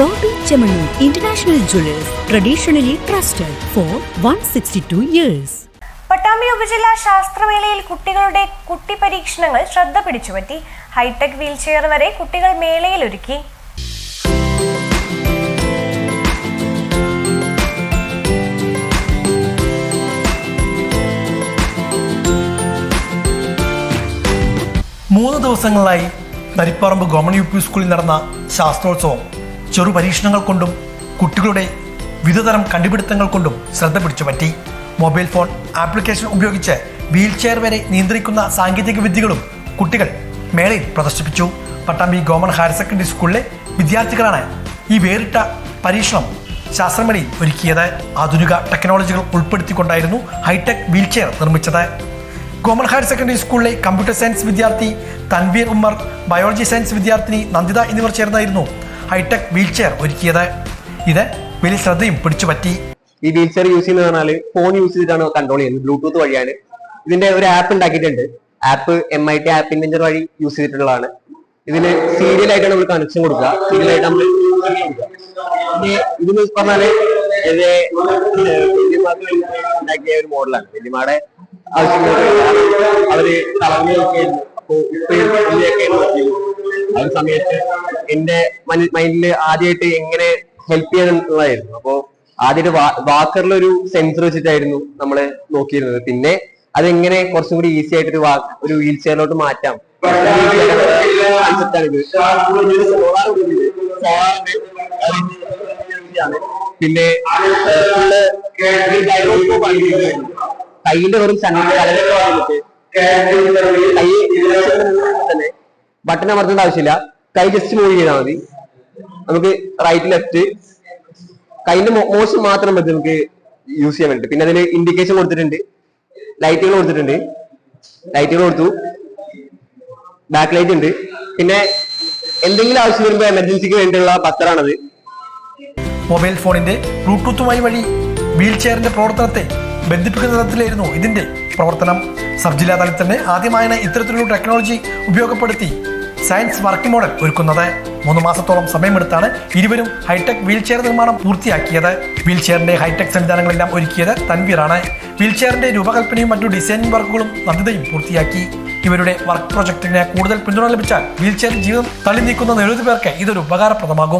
Bobby jewellers International trusted traditionally trusted for 162 years. Pattambi ഉപജില്ലാ ശാസ്ത്രമേളയിൽ കുട്ടികളുടെ കുട്ടി പരീക്ഷണങ്ങൾ ശ്രദ്ധ പിടിച്ചുപറ്റി. ഹൈടെക് വീൽചെയർ വരെ കുട്ടികൾ മേളയിൽ ഒരുക്കി മൂന്ന് ദിവസങ്ങളിലായി നരിപ്പറമ്പ് ഗവൺമെന്റ് യു പി സ്കൂളിൽ നടന്ന ശാസ്ത്രോത്സവം. ചെറു പരീക്ഷണങ്ങൾ കൊണ്ടും കുട്ടികളുടെ വിവിധതരം കണ്ടുപിടുത്തങ്ങൾ കൊണ്ടും ശ്രദ്ധ പിടിച്ചു പറ്റി. മൊബൈൽ ഫോൺ ആപ്ലിക്കേഷൻ ഉപയോഗിച്ച് വീൽ ചെയർ വരെ നിയന്ത്രിക്കുന്ന സാങ്കേതിക വിദ്യകളും കുട്ടികൾ മേളയിൽ പ്രദർശിപ്പിച്ചു. പട്ടാമ്പി ഗവൺമെന്റ് ഹയർ സെക്കൻഡറി സ്കൂളിലെ വിദ്യാർത്ഥികളാണ് ഈ വേറിട്ട പരീക്ഷണം ശാസ്ത്രമേളയിൽ ഒരുക്കിയത്. ആധുനിക ടെക്നോളജികൾ ഉൾപ്പെടുത്തിക്കൊണ്ടായിരുന്നു ഹൈടെക് വീൽ ചെയർ നിർമ്മിച്ചത്. ഗവൺമെന്റ് ഹയർ സെക്കൻഡറി സ്കൂളിലെ കമ്പ്യൂട്ടർ സയൻസ് വിദ്യാർത്ഥി തൻവീർ ഉമ്മർ ബയോളജി സയൻസ് വിദ്യാർത്ഥിനി നന്ദിത എന്നിവർ ചേർന്നായിരുന്നു ഹൈടെക് വീൽ ചെയർ ഒരുക്കിയത്. ഇത് വലിയ ശ്രദ്ധയും പിടിച്ചു പറ്റി. ഈ വീൽ ചെയർ യൂസ് ചെയ്യുന്നത് പറഞ്ഞാൽ ഫോൺ യൂസ് ചെയ്തിട്ടാണ് കൺട്രോൾ ചെയ്യുന്നത്. ബ്ലൂടൂത്ത് വഴിയാണ്. ഇതിന്റെ ഒരു ആപ്പ് ഉണ്ടാക്കിയിട്ടുണ്ട്. App M I T app inventor വഴി യൂസ് ചെയ്തിട്ടുള്ളതാണ്. ഇതിന് സീരിയൽ ആയിട്ടാണ് നമ്മൾ കണക്ഷൻ കൊടുക്കുക. സീരിയൽ ആയിട്ട് നമ്മൾ ഇതെന്ന് പറഞ്ഞാൽ ഉണ്ടാക്കിയ ഒരു മോഡലാണ്. വല്യമാടെ ആവശ്യങ്ങൾ അവർ തളർന്നു നോക്കിയായിരുന്നു അപ്പോ ഇപ്പൊ ആ സമയത്ത് എന്റെ മൈൻഡിൽ ആദ്യമായിട്ട് എങ്ങനെ ഹെൽപ്പ് ചെയ്യാന്നുള്ളതായിരുന്നു അപ്പോ ആദ്യമായിട്ട് വാക്കറിൽ ഒരു സെൻസർ വെച്ചിട്ടായിരുന്നു നമ്മൾ നോക്കിയിരുന്നത് പിന്നെ അതെങ്ങനെ കുറച്ചും കൂടി ഈസി ആയിട്ട് ഒരു ഒരു വീൽ ചെയറിലോട്ട് മാറ്റാം. പിന്നെ കയ്യിന്റെ വെറും കൈ ബട്ടൺ അമർത്തേണ്ട ആവശ്യമില്ല. കൈ ജസ്റ്റ് മൂവ് ചെയ്താൽ മതി. നമുക്ക് റൈറ്റ് ലെഫ്റ്റ് കൈന്റെ മോഷൻ മാത്രം മതി നമുക്ക് യൂസ് ചെയ്യാൻ വേണ്ടി പിന്നെ അതിൽ ഇൻഡിക്കേഷൻ കൊടുത്തിട്ടുണ്ട്. ലൈറ്റുകൾ കൊടുത്തിട്ടുണ്ട്. ലൈറ്റുകൾ കൊടുത്തു. ബാക്ക് ലൈറ്റ് ഉണ്ട്. പിന്നെ എന്തെങ്കിലും ആവശ്യം വരുമ്പോൾ എമർജൻസിക്ക് വേണ്ടിയുള്ള ബത്തറാണത് മൊബൈൽ ഫോണിന്റെ ബ്ലൂടൂത്തുമായി വഴി വീൽ ചെയറിന്റെ പ്രവർത്തനത്തെ ബന്ധിപ്പിക്കുന്ന തരത്തിലായിരുന്നു ഇതിന്റെ പ്രവർത്തനം. സബ് ജില്ലാ തലത്തിൽ തന്നെ ആദ്യമായാണ് ഇത്തരത്തിലുള്ള ടെക്നോളജി ഉപയോഗപ്പെടുത്തി സയൻസ് വർക്ക് മോഡൽ ഒരുക്കുന്നത്. മൂന്ന് മാസത്തോളം സമയമെടുത്താണ് ഇരുവരും ഹൈടെക് വീൽ ചെയർ നിർമ്മാണം പൂർത്തിയാക്കിയത്. വീൽ ചെയറിന്റെ ഹൈടെക് സംവിധാനങ്ങളെല്ലാം ഒരുക്കിയത് തൻവീറാണ്. വീൽ ചെയറിന്റെ രൂപകൽപ്പനയും മറ്റു ഡിസൈനിങ് വർക്കുകളും നന്ദിതയും പൂർത്തിയാക്കി. ഇവരുടെ വർക്ക് പ്രൊജക്ടിന് കൂടുതൽ പിന്തുണ ലഭിച്ചാൽ വീൽ ചെയർ ജീവിതം തള്ളി നീക്കുന്ന നിരവധി പേർക്ക് ഇതൊരു ഉപകാരപ്രദമാകും.